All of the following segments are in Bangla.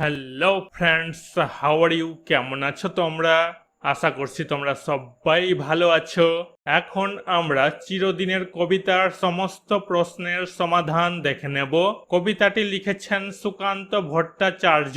Hello friends how are you কেমন আছো তোমরা? আশা করছি তোমরা সবাই ভালো আছো। এখন আমরা চিরদিনের কবিতার সমস্ত প্রশ্নের সমাধান দেখে নেব। কবিতাটি লিখেছেন সুকান্ত ভট্টাচার্য।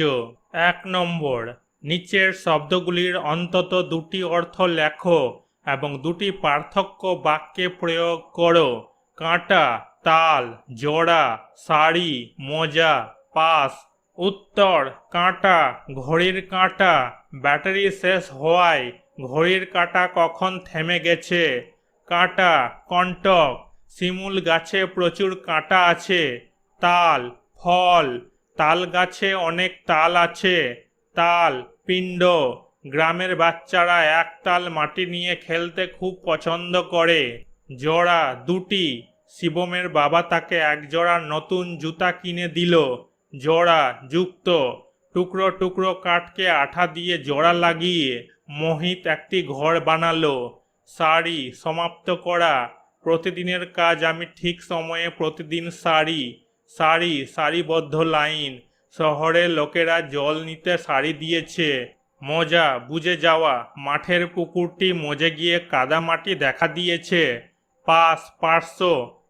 এক নম্বর, নিচের শব্দগুলির অন্তত দুটি অর্থ লেখো এবং দুটি পার্থক্য বাক্যে প্রয়োগ করো। কাঁটা, তাল, জোড়া, শাড়ি, মোজা পাস উত্তর, কাঁটা, ঘড়ির কাঁটা, ব্যাটারি শেষ হওয়ায় ঘড়ির কাঁটা কখন থেমে গেছে? কাঁটা কণ্টক শিমুল গাছে প্রচুর কাঁটা আছে, তাল, ফল, তাল গাছে অনেক তাল আছে, তাল, পিণ্ড, গ্রামের বাচ্চারা এক তাল মাটি নিয়ে খেলতে খুব পছন্দ করে। জোড়া দুটি, শিবমের বাবা তাকে এক জোড়া নতুন জুতা কিনে দিল। জোড়া, যুক্ত, টুকরো টুকরো কাঠকে আঠা দিয়ে জোড়া লাগিয়ে মোহিত একটি ঘর বানালো। শাড়ি সমাপ্ত করা। প্রতিদিনের কাজ আমি ঠিক সময়ে প্রতিদিন শাড়ি শাড়ি সারিবদ্ধ লাইন। শহরের লোকেরা জল নিতে শাড়ি দিয়েছে। মজা, বুঝে যাওয়া। মাঠের পুকুরটি মজে গিয়ে কাদামাটি দেখা দিয়েছে। পাস, পার্শ্ব।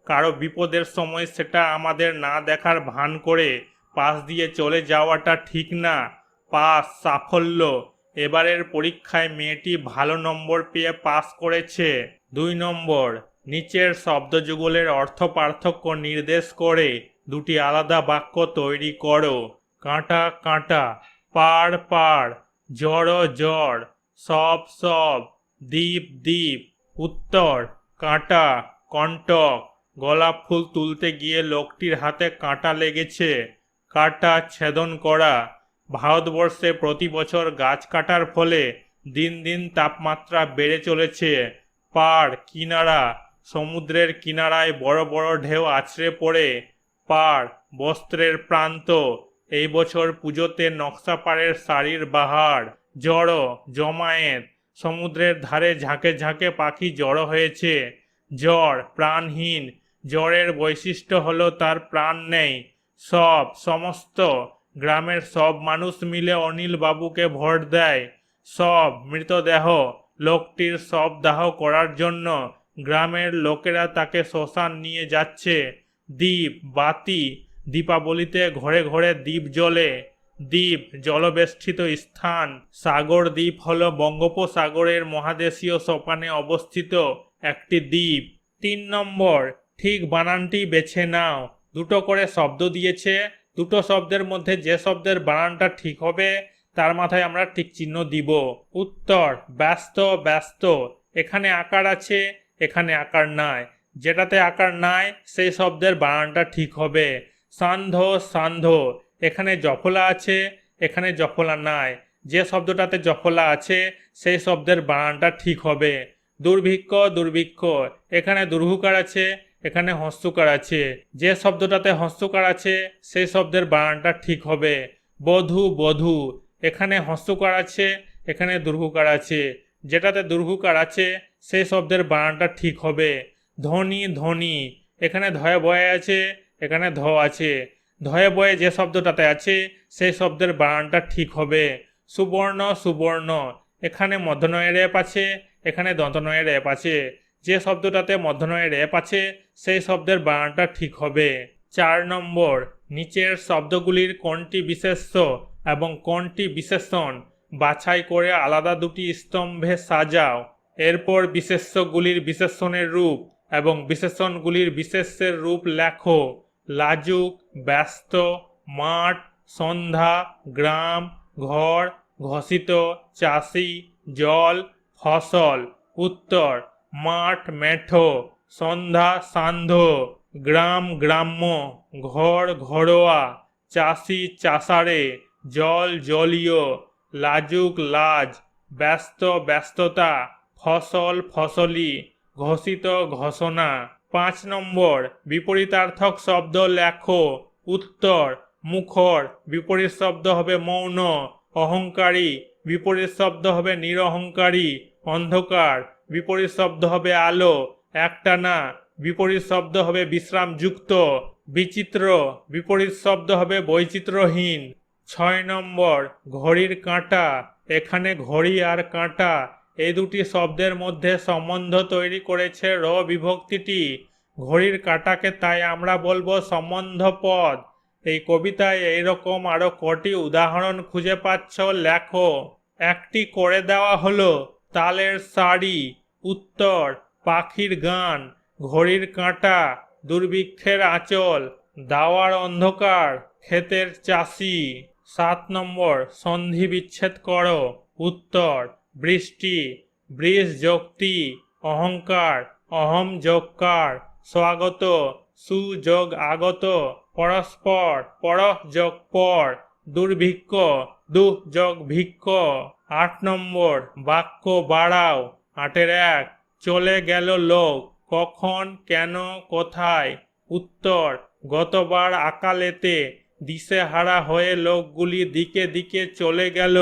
কারও বিপদের সময় সেটা আমাদের না দেখার ভান করে পাশ দিয়ে চলে যাওয়াটা ঠিক না। পাস সাফল্য। এবারের পরীক্ষায় মেয়েটি ভালো নম্বর পেয়ে পাস করেছে। দুই নম্বর। নিচের শব্দযুগলের অর্থ পার্থক্য নির্দেশ করে দুটি আলাদা বাক্য তৈরি করো। কাঁটা কাঁটা। পাড় পাড়। জড় জড়। সব সব। দ্বীপ দ্বীপ। উত্তর। কাঁটা। কণ্টক। গোলাপ ফুল তুলতে গিয়ে লোকটির হাতে কাঁটা লেগেছে। কাটা ছেদন করা। ভারতবর্ষে প্রতি বছর গাছ কাটার ফলে দিন দিন তাপমাত্রা বেড়ে চলেছে। পাড়, কিনারা, সমুদ্রের কিনারায় বড় বড় ঢেউ আছড়ে পড়ে। পাড়, বস্ত্রের প্রান্ত। এই বছর পুজোতে নকশাপাড়ের শাড়ির বাহার, জড়ো, জমায়েত। সমুদ্রের ধারে ঝাঁকে ঝাঁকে পাখি জড়ো হয়েছে। জ্বর, প্রাণহীন। জ্বরের বৈশিষ্ট্য হলো তার প্রাণ নেই। সব, সমস্ত গ্রামের সব মানুষ মিলে অনিল বাবুকে ভোট দেয়। সব, মৃতদেহ, লোকটির সব দাহ করার জন্য গ্রামের লোকেরা তাকে শ্মশান নিয়ে যাচ্ছে। দ্বীপ, বাতি, দীপাবলিতে ঘরে ঘরে দ্বীপ জ্বলে। দ্বীপ, জলবেষ্টিত স্থান। সাগর দ্বীপ হল বঙ্গোপসাগরের মহাদেশীয় সোপানে অবস্থিত একটি দ্বীপ। তিন নম্বর, ঠিক বানানটি বেছে নাও। দুটো করে শব্দ দিয়েছে। দুটো শব্দের মধ্যে যে শব্দের বানানটা ঠিক হবে, তার মাথায় আমরা ঠিক চিহ্ন দিব। উত্তর, ব্যস্ত ব্যস্ত। এখানে আকার আছে, এখানে আকার নাই। যেটাতে আকার নাই, সেই শব্দের বানানটা ঠিক হবে। সান্ধ্য সান্ধ্য। এখানে জফলা আছে, এখানে জফলা নাই। যে শব্দটাতে জফলা আছে, সেই শব্দের বানানটা ঠিক হবে। দুর্ভিক্ষ দুর্ভিক্ষ। এখানে দুর্ভুকার আছে এখানে হস্তকার আছে। যে শব্দটাতে হস্তকার আছে, সেই শব্দের বানানটা ঠিক হবে। বধূ বধূ, এখানে হস্যকার আছে, এখানে দুর্ভুকার আছে। যেটাতে দুর্ভুকার আছে, সেই শব্দের বানানটা ঠিক হবে। ধনী ধনী, এখানে ধয়ে বয়ে আছে, এখানে ধ আছে। ধয়ে বয়ে যে শব্দটাতে আছে, সেই শব্দের বানানটা ঠিক হবে। সুবর্ণ সুবর্ণ, এখানে মধ্যনয়ের রেপ আছে, এখানে দন্তনয়ের রেপ আছে। যে শব্দটাতে মধ্যনয়ের রেপ আছে, সেই শব্দের বানানটা ঠিক হবে। চার নম্বর, নিচের শব্দগুলির কোনটি বিশেষ্য এবং কোনটি বিশেষণ? বাছাই করে আলাদা দুটি স্তম্ভে সাজাও। এরপর বিশেষ্যগুলির বিশেষণের রূপ এবং বিশেষণগুলির বিশেষ্যের রূপ লেখো। লাজুক, ব্যস্ত, মাঠ, সন্ধ্যা, গ্রাম, ঘর, ঘষিত, চাষি, জল, ফসল। উত্তর মাঠ মেঠো, সন্ধ্যা সান্ধ্য, গ্রাম গ্রাম্য, ঘর ঘরোয়া, চাষি চাষারে, জল জলীয়, লাজুক লাজ, ব্যস্ত ব্যস্ততা, ফসল ফসলি, ঘোষিত ঘোষণা। পাঁচ নম্বর, বিপরীতার্থক শব্দ লেখো, উত্তর, মুখর, বিপরীত শব্দ হবে মৌন, অহংকারী, বিপরীত শব্দ হবে নিরহংকারী, অন্ধকার বিপরীত শব্দ হবে আলো, একটানা। বিপরীত শব্দ হবে বিশ্রামযুক্ত, বিচিত্র। বিপরীত শব্দ হবে বৈচিত্র্যহীন। ছয় নম্বর, ঘড়ির কাঁটা। এখানে ঘড়ি আর কাঁটা, এই দুটি শব্দের মধ্যে সম্বন্ধ তৈরি করেছে র বিভক্তিটি। ঘড়ির কাঁটাকে তাই আমরা বলব সম্বন্ধ পদ। এই কবিতায় এইরকম আরও কটি উদাহরণ খুঁজে পাচ্ছ, লেখো। একটি করে দেওয়া হলো তালের শাড়ি, উত্তর, পাখির গান, ঘড়ির কাঁটা, দুর্ভিক্ষের আঁচল, দাওয়ার অন্ধকার, ক্ষেতের চাষি। সাত নম্বর, সন্ধি বিচ্ছেদ করো, উত্তর, বৃষ্টি বৃষ যোক্তি, অহংকার, অহম যোগকার স্বাগত, সুযোগ আগত, পরস্পর পরঃ যোগ পর, দুর্ভিক্ষ দুঃ যোগ ভিক্ষ। আট নম্বর, বাক্য বাড়াও। আটের এক, চলে গেল লোক। কখন, কেন, কোথায়? উত্তর, গতবার আকালেতে দিশেহারা হয়ে লোকগুলি দিকে দিকে চলে গেল।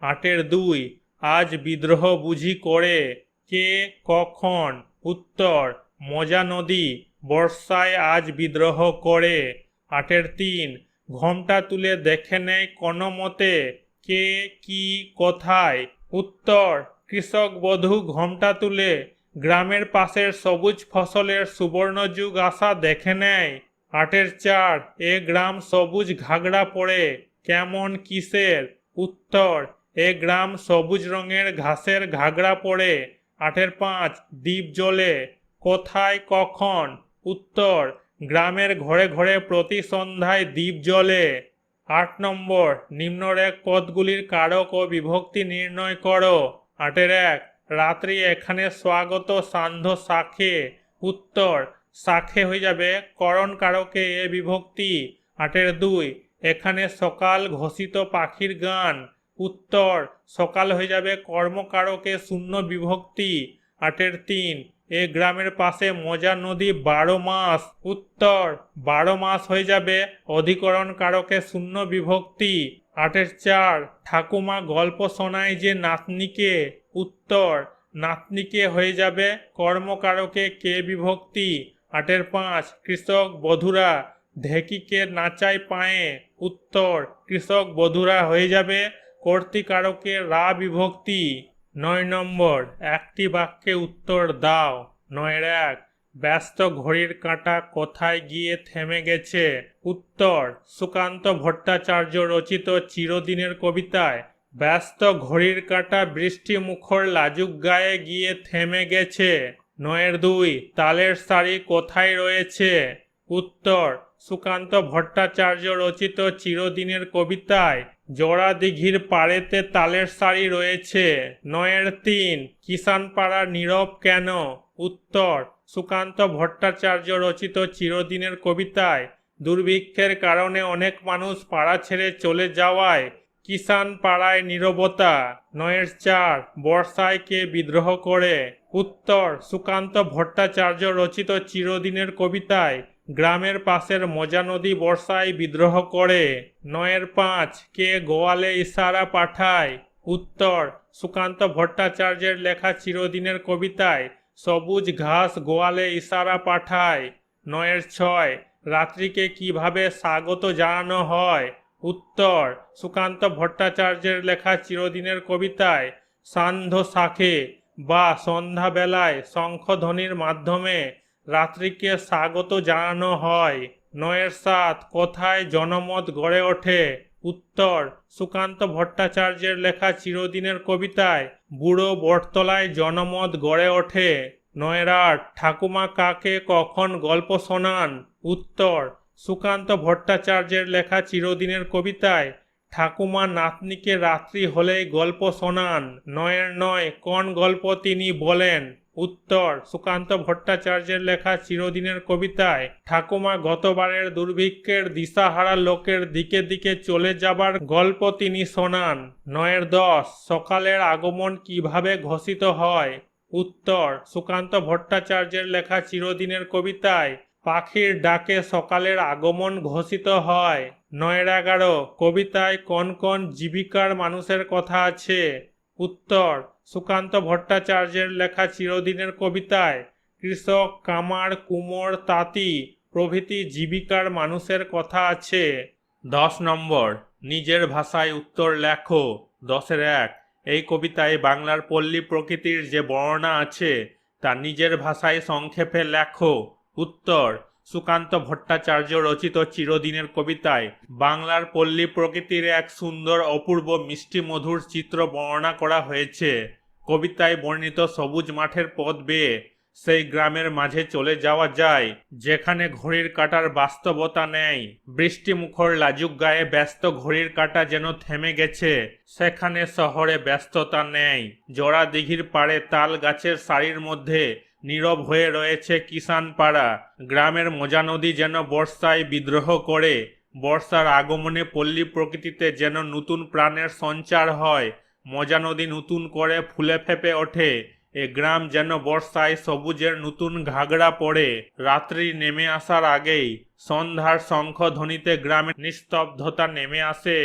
আটের দুই, আজ বিদ্রোহ বুঝি করে। কে, কখন? উত্তর, মজা নদী, বর্ষায় আজ বিদ্রোহ করে। আটের তিন ঘোমটা তুলে দেখে নেয় কোনো মতে। কে, কি, কোথায় উত্তর। কৃষক বধূ ঘোমটা তুলে গ্রামের পাশের সবুজ ফসলের সুবর্ণ যুগ আসা দেখে নেয়। আটের চার, এ গ্রাম সবুজ ঘাগড়া পড়ে। কেমন কিসের উত্তর? এ গ্রাম সবুজ রঙের ঘাসের ঘাগড়া পড়ে। আটের পাঁচ, দ্বীপ জ্বলে। কোথায়, কখন? উত্তর, গ্রামের ঘরে ঘরে প্রতি সন্ধ্যায় দ্বীপ জ্বলে। আট নম্বর নিম্নরেখ পদগুলির কারক ও বিভক্তি নির্ণয় করো। আটের এক, রাত্রি এখানে স্বাগত সান্ধ্য শাখে উত্তর শাখে হয়ে যাবে করণ কারকে এ বিভক্তি। আটের দুই, এখানে সকাল ঘোষিত পাখির গান। উত্তর, সকাল হয়ে যাবে কর্মকারকে শূন্য বিভক্তি। আটের তিন এ গ্রামের পাশে মজা নদী বারো মাস। উত্তর, বারো মাস হয়ে যাবে অধিকরণ কারকে শূন্য বিভক্তি। আটের চার, ঠাকুমা গল্প শোনায় যে নাতনিকে। উত্তর, নাতনিকে হয়ে যাবে কর্মকারকে কে বিভক্তি? আটের পাঁচ, কৃষক বধুরা, ঢেকিকে নাচায় পায়ে। উত্তর, কৃষক বধুরা হয়ে যাবে কর্তিকারকে রা বিভক্তি। নয় নম্বর, একটি বাক্যে উত্তর দাও। নয়ের এক, ব্যস্ত ঘড়ির কাঁটা কোথায় গিয়ে থেমে গেছে? উত্তর, সুকান্ত ভট্টাচার্য রচিত চিরদিনের কবিতায়, ব্যস্ত ঘড়ির কাঁটা বৃষ্টি মুখর লাজুক গায়ে গিয়ে থেমে গেছে। নয়ের দুই, তালের শাড়ি কোথায় রয়েছে? উত্তর সুকান্ত ভট্টাচার্য রচিত চিরদিনের কবিতায় জোড়া দিঘির পাড়েতে তালের শাড়ি রয়েছে। নয়ের তিন কিষানপাড়া নীরব কেন? উত্তর, সুকান্ত ভট্টাচার্য রচিত চিরদিনের কবিতায়, দুর্ভিক্ষের কারণে অনেক মানুষ পাড়া ছেড়ে চলে যাওয়ায় কিষান পাড়ায় নীরবতা। নয়ের চার, বর্ষায় কে বিদ্রোহ করে? উত্তর, সুকান্ত ভট্টাচার্য রচিত চিরদিনের কবিতায় গ্রামের পাশের মজা নদী বর্ষায় বিদ্রোহ করে। নয়ের পাঁচ, কে গোয়ালে ইশারা পাঠায়? উত্তর, সুকান্ত ভট্টাচার্যের লেখা চিরদিনের কবিতায়, সবুজ ঘাস গোয়ালে ইশারা পাঠায়। নয়ের ছয়, রাত্রিকে কীভাবে স্বাগত জানানো হয়? উত্তর, সুকান্ত ভট্টাচার্যের লেখা চিরদিনের কবিতায়, সান্ধ্য শাখে বা সন্ধ্যাবেলায় শঙ্খধ্বনির মাধ্যমে রাত্রিকে স্বাগত জানানো হয়। নয়ের সাত কোথায় জনমত গড়ে ওঠে? উত্তর, সুকান্ত ভট্টাচার্যের লেখা চিরদিনের কবিতায়, বুড়ো বটতলায় জনমত গড়ে ওঠে। নয়ের আট, ঠাকুমা কাকে কখন গল্প শোনান? উত্তর, সুকান্ত ভট্টাচার্যের লেখা চিরদিনের কবিতায়, ঠাকুমা নাতনিকে রাত্রি হলেই গল্প শোনান। নয়ের নয়, কোন গল্প তিনি বলেন? উত্তর, সুকান্ত ভট্টাচার্যের লেখা চিরদিনের কবিতায়, ঠাকুমা গতবারের দুর্ভিক্ষের দিশাহারা লোকের দিকে দিকে চলে যাবার গল্প তিনি শোনান। নয়ের দশ, সকালের আগমন কীভাবে ঘোষিত হয়? উত্তর, সুকান্ত ভট্টাচার্যের লেখা চিরদিনের কবিতায়, পাখির ডাকে সকালের আগমন ঘোষিত হয়। নয়ের এগারো, কবিতায় কোন কোন জীবিকার মানুষের কথা আছে। উত্তর, সুকান্ত ভট্টাচার্যের লেখা চিরদিনের কবিতায়, কৃষক, কামার, কুমোর, তাঁতি, প্রভৃতি জীবিকার মানুষের কথা আছে। দশ নম্বর, নিজের ভাষায় উত্তর লেখো। দশের এক, এই কবিতায় বাংলার পল্লী প্রকৃতির যে বর্ণনা আছে, তা নিজের ভাষায় সংক্ষেপে লেখো। উত্তর সুকান্ত ভট্টাচার্য রচিত চিরদিনের কবিতায় বাংলার পল্লী প্রকৃতির এক সুন্দর অপূর্ব মিষ্টি মধুর চিত্র বর্ণনা করা হয়েছে। কবিতায় বর্ণিত সবুজ মাঠের পথ বেয়ে সেই গ্রামের মাঝে চলে যাওয়া যায়, যেখানে ঘড়ির কাটার বাস্তবতা নেই। বৃষ্টি মুখর লাজুক গায়ে ব্যস্ত ঘড়ির কাটা যেন থেমে গেছে, সেখানে শহরে ব্যস্ততা নেই। জোড়া দিঘির পাড়ে তাল গাছের সারির মধ্যে নীরব হয়ে রয়েছে কিষান পাড়া গ্রামের মজা নদী যেন বর্ষায় বিদ্রোহ করে, বর্ষার আগমনে পল্লী প্রকৃতিতে যেন নতুন প্রাণের সঞ্চার হয়, মজা নদী নতুন করে ফুলে ফেপে ওঠে, এ গ্রাম যেন বর্ষায় সবুজের নতুন ঘাগড়া পড়ে। রাত্রি নেমে আসার আগেই সন্ধ্যার শঙ্খ ধ্বনিতে গ্রামে নিস্তব্ধতা নেমে আসে।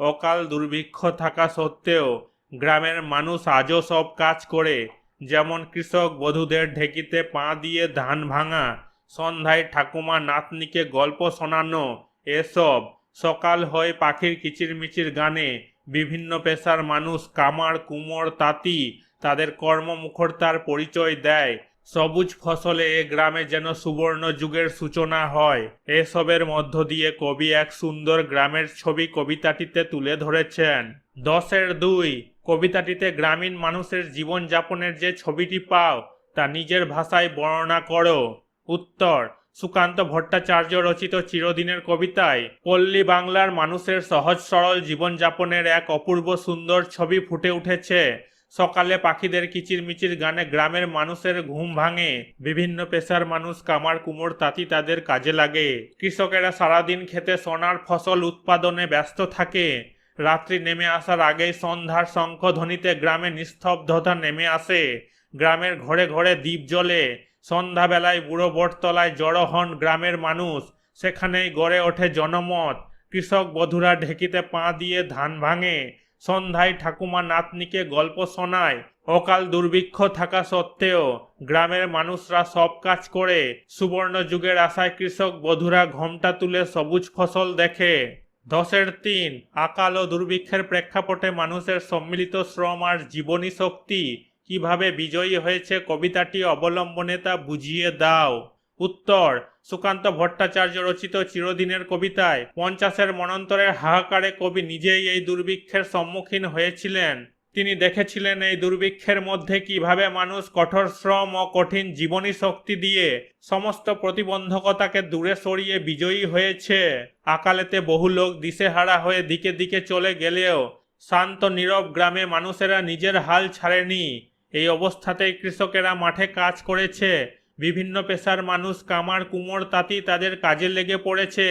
অকাল দুর্ভিক্ষ থাকা সত্ত্বেও গ্রামের মানুষ আজও সব কাজ করে যেমন কৃষক বধূদের ঢেকিতে পা দিয়ে ধান ভাঙা, সন্ধ্যায় ঠাকুমা নাতনিকে গল্প শোনানো, এসব। সকাল হয় পাখির কিচিরমিচির গানে, বিভিন্ন পেশার মানুষ কামার, কুমোর, তাঁতি তাদের কর্মমুখরতার পরিচয় দেয়। সবুজ ফসলে এ গ্রামে যেন সুবর্ণ যুগের সূচনা হয়। এসবের মধ্য দিয়ে কবি এক সুন্দর গ্রামের ছবি কবিতাটিতে তুলে ধরেছেন। দশের দুই কবিতাটিতে গ্রামীণ মানুষের জীবনযাপনের যে ছবিটি পাও, তা নিজের ভাষায় বর্ণনা করো। উত্তর, সুকান্ত ভট্টাচার্য রচিত চিরদিনের কবিতায়, পল্লী বাংলার মানুষের সহজ সরল জীবনযাপনের এক অপূর্ব সুন্দর ছবি ফুটে উঠেছে। সকালে পাখিদের কিচিরমিচির গানে গ্রামের মানুষের ঘুম ভাঙে। বিভিন্ন পেশার মানুষ কামার কুমোর তাঁতি তাদের কাজে লাগে। কৃষকেরা সারাদিন খেতে সোনার ফসল উৎপাদনে ব্যস্ত থাকে। রাত্রি নেমে আসার আগেই সন্ধ্যার শঙ্খধ্বনিতে গ্রামে নিস্তব্ধতা নেমে আসে। গ্রামের ঘরে ঘরে দ্বীপ জ্বলে। সন্ধ্যাবেলায় বুড়ো বটতলায় জড়ো হন গ্রামের মানুষ। সেখানেই গড়ে ওঠে জনমত। কৃষক বধুরা ঢেকিতে পা দিয়ে ধান ভাঙে। সন্ধ্যায় ঠাকুমা নাতনিকে গল্প শোনায়। অকাল দুর্ভিক্ষ থাকা সত্ত্বেও গ্রামের মানুষরা সব কাজ করে। সুবর্ণ যুগের আশায় কৃষক বধুরা ঘোমটা তুলে সবুজ ফসল দেখে। দশের তিন, আকাল ও দুর্ভিক্ষের প্রেক্ষাপটে মানুষের সম্মিলিত শ্রম আর জীবনী শক্তি কীভাবে বিজয়ী হয়েছে কবিতাটি অবলম্বনে তা বুঝিয়ে দাও। উত্তর, সুকান্ত ভট্টাচার্য রচিত চিরদিনের কবিতায় পঞ্চাশের মনন্তরের হাহাকারে কবি নিজেই এই দুর্ভিক্ষের সম্মুখীন হয়েছিলেন। তিনি দেখেছিলেন এই দুর্ভিক্ষের মধ্যে কীভাবে মানুষ কঠোর শ্রম ও কঠিন জীবনী শক্তি দিয়ে সমস্ত প্রতিবন্ধকতাকে দূরে সরিয়ে বিজয়ী হয়েছে। আকালেতে বহু লোক দিশেহারা হয়ে দিকে দিকে চলে গেলেও শান্ত নীরব গ্রামে মানুষেরা নিজের হাল ছাড়েনি। এই অবস্থাতেই কৃষকেরা মাঠে কাজ করেছে। বিভিন্ন পেশার মানুষ কামার, কুমোর, তাঁতি তাদের কাজে লেগে পড়েছে।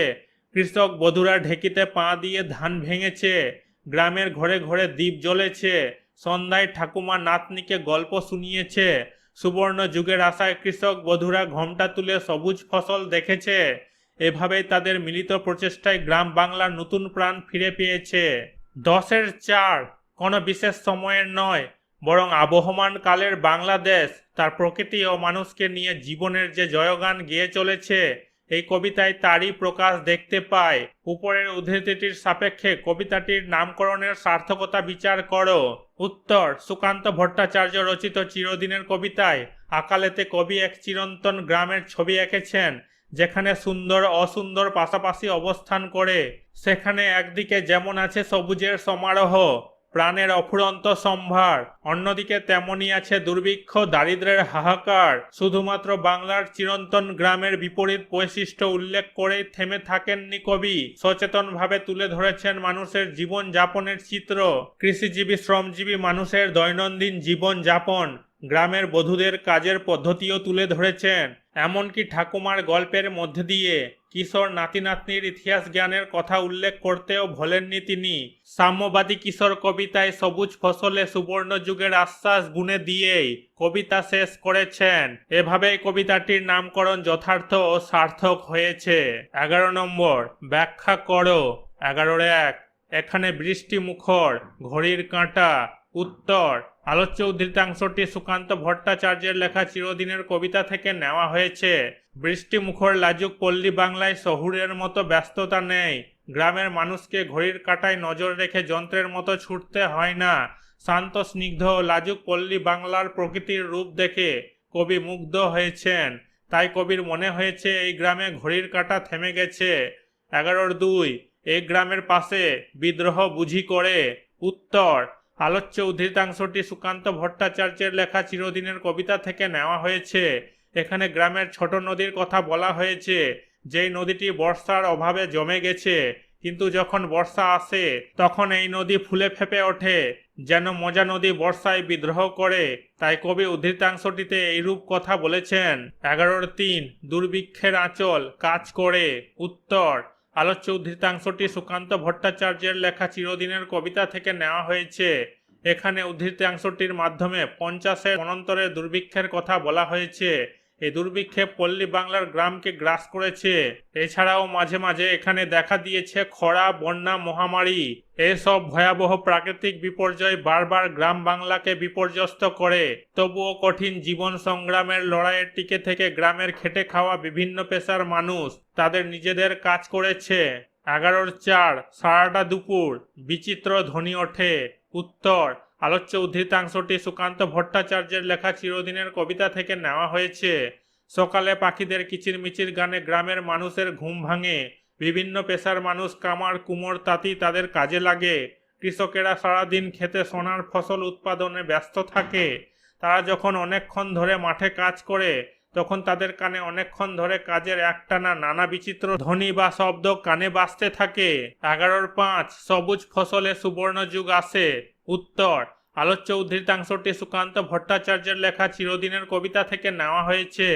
কৃষক বধুরা ঢেকিতে পা দিয়ে ধান ভেঙেছে। গ্রামের ঘরে ঘরে দ্বীপ জ্বলেছে, সন্ধ্যায় ঠাকুমা নাতনিকে গল্প শুনিয়েছে, সুবর্ণ যুগের আশায় কৃষক বধুরা ঘোমটা তুলে সবুজ ফসল দেখেছে, এভাবেই তাদের মিলিত প্রচেষ্টায় গ্রাম বাংলার নতুন প্রাণ ফিরে পেয়েছে। দশের চার কোনো বিশেষ সময়ের নয়, বরং আবহমান কালের বাংলাদেশ, তার প্রকৃতি ও মানুষকে নিয়ে জীবনের যে জয়গান গেয়ে চলেছে এই কবিতায় তারই প্রকাশ দেখতে পায়। উপরের উদ্ধৃতিটির সাপেক্ষে কবিতাটির নামকরণের সার্থকতা বিচার করো। উত্তর, সুকান্ত ভট্টাচার্য রচিত চিরদিনের কবিতায় আকালেতে কবি এক চিরন্তন গ্রামের ছবি এঁকেছেন, যেখানে সুন্দর, অসুন্দর পাশাপাশি অবস্থান করে। সেখানে একদিকে যেমন আছে সবুজের সমারোহ প্রাণের অফুরন্ত সম্ভার। অন্যদিকে তেমনই আছে দুর্ভিক্ষ, দারিদ্রের হাহাকার। শুধুমাত্র বাংলার চিরন্তন গ্রামের বিপরীত বৈশিষ্ট্য উল্লেখ করেই থেমে থাকেননি কবি। সচেতনভাবে তুলে ধরেছেন মানুষের জীবন যাপনের চিত্র। কৃষিজীবী, শ্রমজীবী মানুষের দৈনন্দিন জীবন যাপন গ্রামের বধূদের কাজের পদ্ধতিও তুলে ধরেছেন। এমনকি ঠাকুমার গল্পের মধ্যে দিয়ে কিশোর নাতি নাতনির ইতিহাস জ্ঞানের কথা উল্লেখ করতেও ভোলেননি তিনি। সাম্যবাদী কিশোর কবিতায় সবুজ ফসলে সুবর্ণ যুগের আশ্বাস গুণে দিয়েই কবিতা শেষ করেছেন। এভাবেই কবিতাটির নামকরণ যথার্থ ও সার্থক হয়েছে। এগারো নম্বর, ব্যাখ্যা করো। এগারোর এক, এখানে বৃষ্টি মুখর ঘড়ির কাঁটা, উত্তর। আলোচ্য উদ্ধৃতাংশটি সুকান্ত ভট্টাচার্যের লেখা চিরদিনের কবিতা থেকে নেওয়া হয়েছে। বৃষ্টি মুখর লাজুক পল্লী বাংলায় শহুরের মতো ব্যস্ততা নেই। গ্রামের মানুষকে ঘড়ির কাঁটায় নজর রেখে যন্ত্রের মতো ছুটতে হয় না। শান্ত, স্নিগ্ধ লাজুক পল্লী বাংলার প্রকৃতির রূপ দেখে কবি মুগ্ধ হয়েছেন। তাই কবির মনে হয়েছে, এই গ্রামে ঘড়ির কাঁটা থেমে গেছে। এগারোর দুই এই গ্রামের পাশে বিদ্রোহ বুঝি করে। উত্তর আলোচ্য উদ্ধৃতাংশটি সুকান্ত ভট্টাচার্যের লেখা চিরদিনের কবিতা থেকে নেওয়া হয়েছে। এখানে গ্রামের ছোট নদীর কথা বলা হয়েছে, যেই নদীটি বর্ষার অভাবে জমে গেছে। কিন্তু যখন বর্ষা আসে, তখন এই নদী ফুলে ফেপে ওঠে। যেন মজা নদী বর্ষায় বিদ্রোহ করে, তাই কবি উদ্ধৃতাংশটিতে এইরূপ কথা বলেছেন। এগারোর তিন, দুর্ভিক্ষের আঁচল, কাজ করে, উত্তর। আলোচ্য উদ্ধৃতাংশটি সুকান্ত ভট্টাচার্যের লেখা চিরদিনের কবিতা থেকে নেওয়া হয়েছে। এখানে উদ্ধৃতাংশটির মাধ্যমে পঞ্চাশের অনন্তরের দুর্ভিক্ষের কথা বলা হয়েছে। এই দুর্ভিক্ষে পল্লী বাংলার গ্রামকে গ্রাস করেছে। এছাড়াও মাঝে মাঝে এখানে দেখা দিয়েছে খরা, বন্যা, মহামারী। এসব ভয়াবহ প্রাকৃতিক বিপর্যয় বারবার গ্রাম বাংলাকে বিপর্যস্ত করে। তবুও কঠিন জীবন সংগ্রামের লড়াইয়ের টিকে থেকে গ্রামের খেটে খাওয়া বিভিন্ন পেশার মানুষ তাদের নিজেদের কাজ করেছে। এগারোর চার, সারাটা দুপুর, বিচিত্র ধ্বনি ওঠে। উত্তর আলোচ্য উদ্ধৃতাংশটি সুকান্ত ভট্টাচার্যের লেখা চিরদিনের কবিতা থেকে নেওয়া হয়েছে। সকালে পাখিদের কিচিরমিচির গানে গ্রামের মানুষের ঘুম ভাঙে। বিভিন্ন পেশার মানুষ কামার, কুমোর, তাঁতি তাদের কাজে লাগে। কৃষকেরা সারাদিন খেতে সোনার ফসল উৎপাদনে ব্যস্ত থাকে। তারা যখন অনেকক্ষণ ধরে মাঠে কাজ করে, তখন তাদের কানে অনেকক্ষণ ধরে কাজের একটানা নানা বিচিত্র ধ্বনি বা শব্দ কানে বাজতে থাকে। এগারোর পাঁচ, সবুজ ফসলে সুবর্ণ যুগ আসে। উত্তর। আলোচ্য উদ্ধৃতাংশটি সুকান্ত ভট্টাচার্যের লেখা চিরদিনের কবিতা থেকে নেওয়া হয়েছে।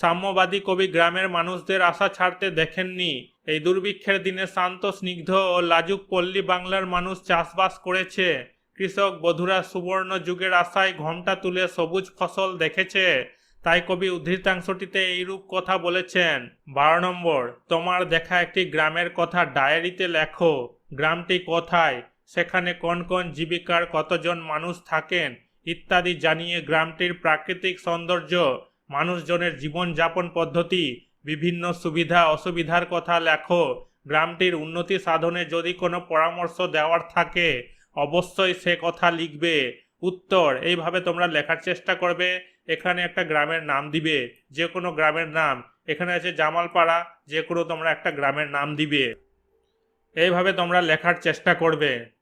সাম্যবাদী কবি গ্রামের মানুষদের আশা ছাড়তে দেখেননি। এই দুর্ভিক্ষের দিনে শান্ত, স্নিগ্ধ ও লাজুক পল্লী বাংলার মানুষ চাষবাস করেছে। কৃষক বধুরা সুবর্ণ যুগের আশায় ঘোমটা তুলে সবুজ ফসল দেখেছে। তাই কবি উদ্ধৃতাংশটিতে এইরূপ কথা বলেছেন। বারো নম্বর, তোমার দেখা একটি গ্রামের কথা ডায়েরিতে লেখো। গ্রামটি কোথায়? সেখানে কোন কোন জীবিকার কতজন মানুষ থাকেন ইত্যাদি জানিয়ে গ্রামটির প্রাকৃতিক সৌন্দর্য, মানুষজনের জীবনযাপন পদ্ধতি, বিভিন্ন সুবিধা অসুবিধার কথা লেখো। গ্রামটির উন্নতি সাধনে যদি কোনো পরামর্শ দেওয়ার থাকে, অবশ্যই সে কথা লিখবে। উত্তর এইভাবে তোমরা লেখার চেষ্টা করবে। এখানে একটা গ্রামের নাম দিবে, যে কোনো গ্রামের নাম। এখানে আছে জামালপাড়া, যে কোনো তোমরা একটা গ্রামের নাম দিবে। এইভাবে তোমরা লেখার চেষ্টা করবে।